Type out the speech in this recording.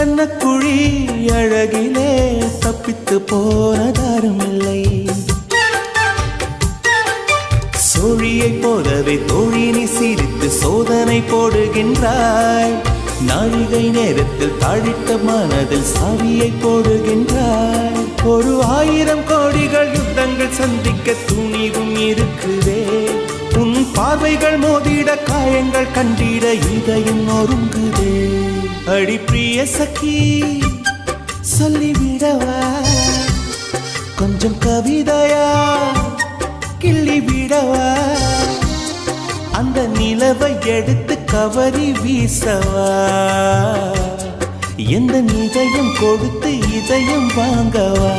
கண்ணக்குழி அழகிலே தப்பித்து போனதாரும் இல்லை சோழியைப் போலவே தோழினி சிரித்து சோதனை போடுகின்றாய். நாழிகை நேரத்தில் தாழித்த மனதில் சாவியை போடுகின்றாய். ஒரு ஆயிரம் கோடிகள் யுத்தங்கள் சந்திக்க துணிவும் இருக்குதே. உன் பார்வைகள் மோதிட காயங்கள் கண்டிட இதயம் நொறுங்குதே. அடி பிரிய சக்கி சொல்லிவிடவா கொஞ்சம் கவிதையா கிள்ளி விடவா? அந்த நிலவை எடுத்து கவரி வீசவா? எந்த இதயம் கொடுத்து இதயம் வாங்கவா?